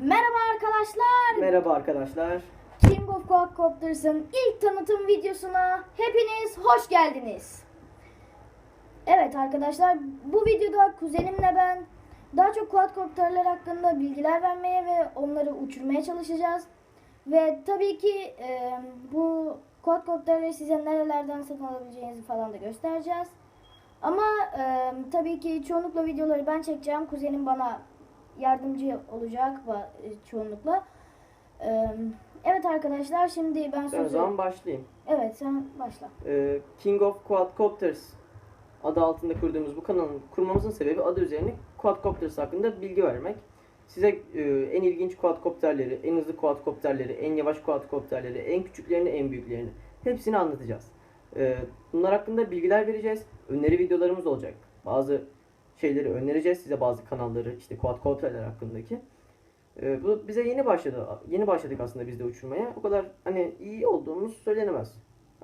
Merhaba arkadaşlar. Merhaba arkadaşlar. King of Quadcopters'ın ilk tanıtım videosuna hepiniz hoş geldiniz. Evet arkadaşlar bu videoda kuzenimle ben daha çok quadcopterler hakkında bilgiler vermeye ve onları uçurmaya çalışacağız. Ve tabii ki e, bu quadcopterleri size nerelerden satın alabileceğinizi falan da göstereceğiz. Ama e, tabii ki çoğunlukla videoları ben çekeceğim. Kuzenim bana yardımcı olacak e, çoğunlukla. E, evet arkadaşlar şimdi ben Ben sözü... zaman başlayayım. Evet sen başla. Ee, King of Quadcopters adı altında kurduğumuz bu kanalın kurmamızın sebebi adı üzerine Quadcopters hakkında bilgi vermek. Size e, en ilginç quadcopterleri, en hızlı quadcopterleri, en yavaş quadcopterleri, en küçüklerini, en büyüklerini hepsini anlatacağız. Ee, bunlar hakkında bilgiler vereceğiz. Öneri videolarımız olacak. Bazı şeyleri önereceğiz size bazı kanalları işte quadcopterler hakkındaki. Ee, bu bize yeni başladı. Yeni başladık aslında biz de uçurmaya. O kadar hani iyi olduğumuz söylenemez.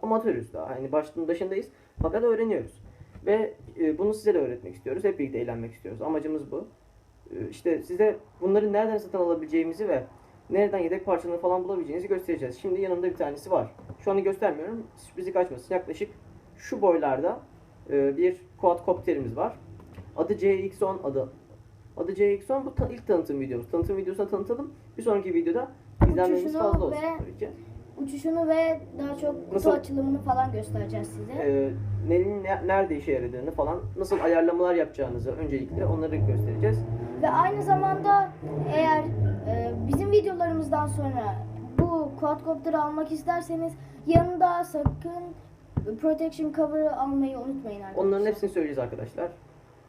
Amatörüz daha. Hani başın başındayız. Fakat öğreniyoruz. Ve e, bunu size de öğretmek istiyoruz. Hep birlikte eğlenmek istiyoruz. Amacımız bu. E, işte size bunları nereden satın alabileceğimizi ve nereden yedek parçalarını falan bulabileceğinizi göstereceğiz. Şimdi yanımda bir tanesi var. Şu anda göstermiyorum. Sürprizi kaçmasın. Yaklaşık şu boylarda e, bir quadcopterimiz var. Adı CX-10 adı. Adı CX-10 bu ta- ilk tanıtım videomuz. Tanıtım videosunu tanıtalım. Bir sonraki videoda izlenmemiz Uçuşunu fazla olsun ve- tabii ki. Uçuşunu ve daha çok kutu Nasıl- açılımını falan göstereceğiz size. e, neyin ne- nerede işe yaradığını falan nasıl ayarlamalar yapacağınızı öncelikle onları göstereceğiz. Ve aynı zamanda eğer e, bizim videolarımızdan sonra bu quadcopter'ı almak isterseniz yanında sakın protection cover'ı almayı unutmayın arkadaşlar. Onların hepsini söyleyeceğiz arkadaşlar.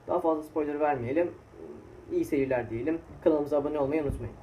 Daha fazla spoiler vermeyelim. İyi seyirler diyelim. Kanalımıza abone olmayı unutmayın.